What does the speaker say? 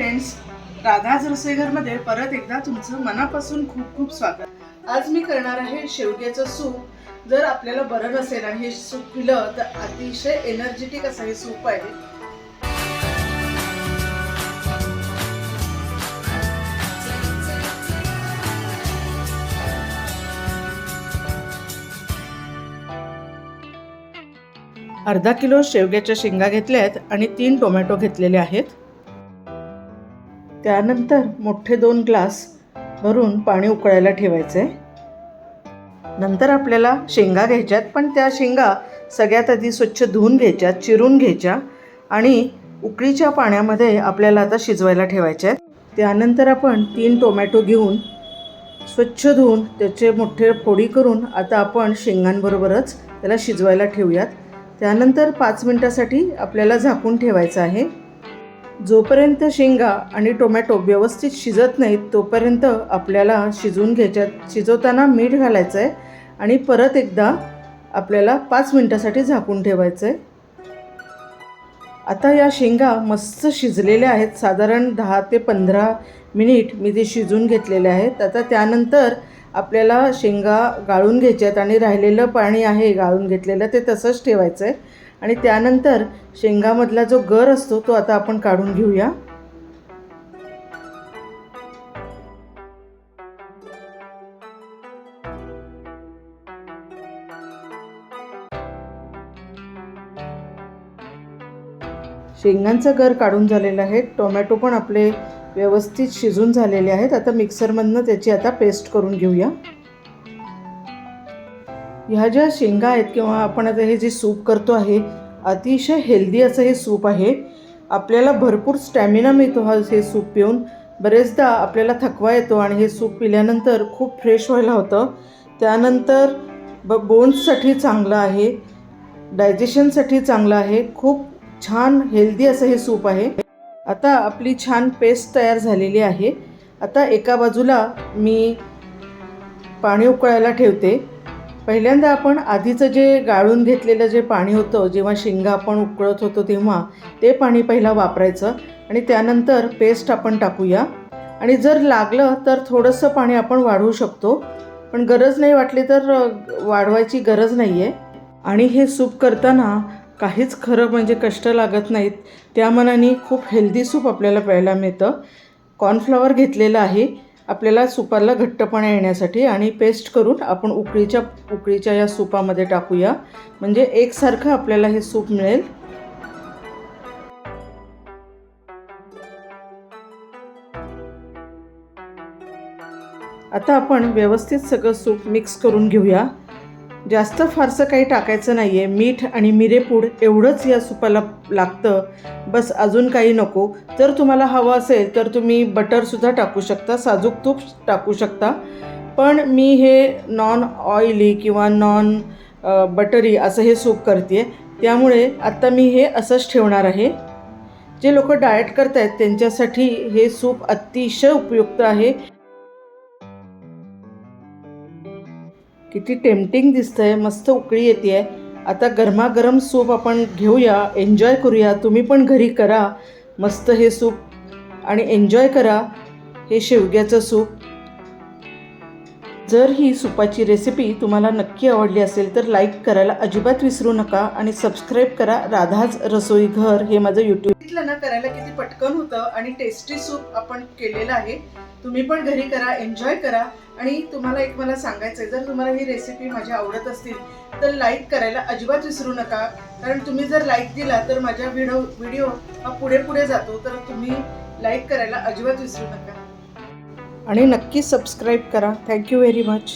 Friends Radha's रसोईघरमध्ये परत एकदा तुमचं मनापासून खूप खूप स्वागत. आज मी करणार आहे शेवग्याचं सूप. जर आपल्याला बरं नसेल आणि हे सूप पिलं तर अतिशय एनर्जेटिक असं हे सूप आहे. अर्धा किलो शेवग्याच्या शेंगा घेतल्या आहेत आणि तीन टोमॅटो घेतलेले आहेत. त्यानंतर मोठे दोन ग्लास भरून पाणी उकळायला ठेवायचे. नंतर आपल्याला शेंगा घ्यायच्यात पण त्या शेंगा सगळ्यात आधी स्वच्छ धुवून घ्यायच्या चिरून घ्यायच्या आणि उकळीच्या पाण्यामध्ये आपल्याला आता शिजवायला ठेवायच्या आहेत त्यानंतर आपण तीन टोमॅटो घेऊन स्वच्छ धुवून त्याचे मोठे फोडी करून आता आपण शेंगांबरोबरच त्याला शिजवायला ठेवूयात. त्यानंतर पाच मिनटासाठी आपल्याला झाकून ठेवायचं आहे. जोपर्यंत शेंगा आणि टोमॅटो व्यवस्थित शिजत नाहीत तोपर्यंत आपल्याला शिजवून घ्यायच्यात शिजवताना मीठ घालायचं आहे आणि परत एकदा आपल्याला पाच मिनटासाठी झाकून ठेवायचं आहे आता या शेंगा मस्त शिजलेल्या आहेत. साधारण दहा ते पंधरा मिनिट मी ते शिजून घेतलेले आहेत. आता त्यानंतर आपल्याला शेंगा गाळून घ्यायच्यात आणि राहिलेलं पाणी आहे गाळून घेतलेलं ते तसंच ठेवायचं आहे आणि त्यानंतर शेंगामधला जो गर असतो तो आता आपण काढून घेऊया. शेंगांचा गर काढून झालेला आहे. टोमॅटो पण आपले व्यवस्थित शिजून झालेले आहेत. आता मिक्सरमधनं त्याची आता पेस्ट करून घेऊया. ह्या ज्या शेंगा आहेत किंवा आपण आता हे जे सूप करतो आहे अतिशय हेल्दी असं हे सूप आहे. आपल्याला भरपूर स्टॅमिना मिळतो हा हे सूप पिऊन. बरेचदा आपल्याला थकवा येतो आणि हे सूप पिल्यानंतर खूप फ्रेश व्हायला होतं. त्यानंतर ब बोन्ससाठी चांगलं आहे डायजेशनसाठी चांगलं आहे. खूप छान हेल्दी असं हे सूप आहे. आता आपली छान पेस्ट तयार झालेली आहे. आता एका बाजूला मी पाणी उकळायला ठेवते. पहिल्यांदा आपण आधीचं जे गाळून घेतलेलं जे पाणी होतं जेव्हा शेंगा आपण उकळत होतो तेव्हा ते पाणी पहिला वापरायचं आणि त्यानंतर पेस्ट आपण टाकूया. आणि जर लागलं तर थोडंसं पाणी आपण वाढवू शकतो. पण गरज नाही वाटली तर वाढवायची गरज नाही आहे आणि हे सूप करताना काहीच खरं म्हणजे कष्ट लागत नाहीत. त्या मनाने खूप हेल्दी सूप आपल्याला प्यायला मिळतं. कॉर्नफ्लॉवर घेतलेलं आहे. आपल्याला सुपाला घट्टपणा येण्यासाठी आणि पेस्ट करून आपण उकळीच्या उकळीच्या या सुपामध्ये टाकूया. म्हणजे एकसारखं आपल्याला हे सूप मिळेल. आता आपण व्यवस्थित सगळं सूप मिक्स करून घेऊया. जास्त फारसं काही टाकायचं नाही आहे मीठ आणि मिरेपूड एवढंच या सुपाला लागतं. बस अजून काही नको. जर तुम्हाला हवं असेल तर तुम्ही बटरसुद्धा टाकू शकता साजूक तूप टाकू शकता. पण मी हे नॉन ऑइली किंवा नॉन बटरी असं हे सूप करते त्यामुळे आत्ता मी हे असंच ठेवणार आहे. जे लोक डाएट करत आहेत त्यांच्यासाठी हे सूप अतिशय उपयुक्त आहे. किती टेम्पटिंग दिसतंय मस्त उकळी येते आहे आता गरमागरम सूप आपण घेऊया एन्जॉय करूया. तुम्ही पण घरी करा मस्त हे सूप. आणि एन्जॉय करा हे शेवग्याचं सूप. जर ही सुपाची रेसिपी तुम्हाला नक्की आवडली असेल तर लाईक करायला अजिबात विसरू नका आणि सबस्क्राईब करा राधाज रसोई घर. हे माझं यूट्यूब ना करायला किती पटकन होतं आणि टेस्टी सूप आपण केलेलं आहे. तुम्ही पण घरी करा एन्जॉय करा. आणि तुम्हाला एक मला सांगायचं आहे जर तुम्हाला ही रेसिपी माझ्या आवडत असतील तर लाईक करायला अजिबात विसरू नका. कारण तुम्ही जर लाईक दिला तर माझ्या व्हिडिओ व्हिडिओ हा पुढे पुढे जातो. तर तुम्ही लाईक करायला अजिबात विसरू नका. आणि नक्की सबस्क्राईब करा. Thank you very much